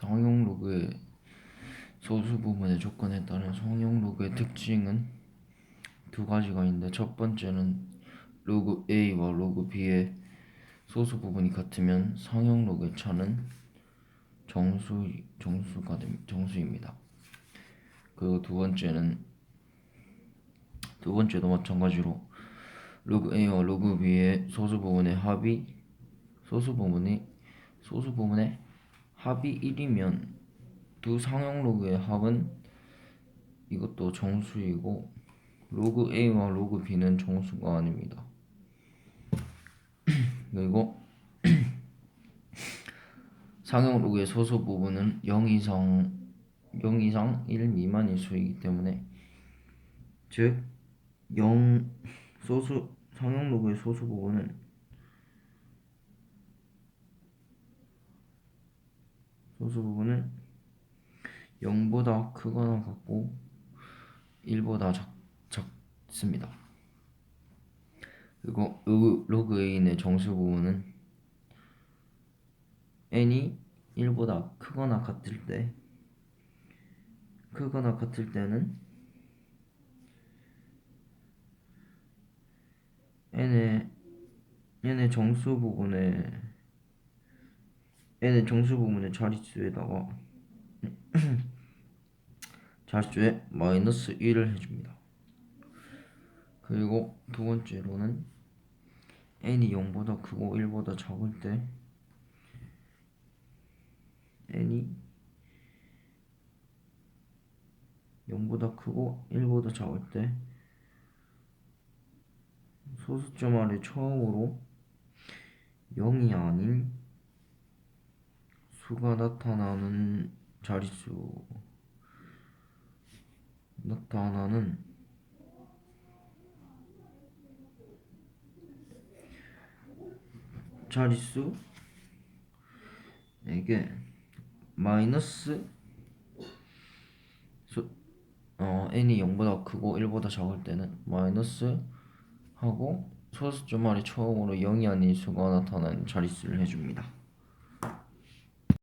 성형 로그의 소수 부분의 조건에 따른 성형 로그의 특징은 두 가지가 있는데 첫 번째는 로그 A와 로그 B의 소수 부분이 같으면 성형 로그의 차는 정수 정수가 됩- 정수입니다. 그리고 두 번째는 두 번째도 마찬가지로 로그 A와 로그 B의 소수 부분의 합이 소수 부분이 소수 부분의 합이 1이면 두 상형 로그의 합은 이것도 정수이고 로그 A와 로그 B는 정수가 아닙니다. 그리고 상형 로그의 소수 부분은 0 이상 0 이상 1 미만일 수이기 때문에 즉 0 소수 상형 로그의 소수 부분은 소수 부분은 0보다 크거나 같고 1보다 작, 작습니다. 그리고 로그, 로그 A의 정수 부분은 n이 1보다 크거나 같을 때 크거나 같을 때는 n의 n의 정수 부분에 n의 정수 부분의 자릿수에다가 자릿수에 마이너스 1을 해줍니다. 그리고 두 번째로는 n이 0보다 크고 1보다 작을 때 n이 0보다 크고 1보다 작을 때 소수점 아래 처음으로 0이 아닌 수가 나타나는 자릿수 나타나는 자릿수 이게 마이너스 수, 어, n이 0보다 크고 1보다 작을 때는 마이너스 하고 아래 처음으로 0이 아닌 수가 나타나는 자릿수를 해줍니다.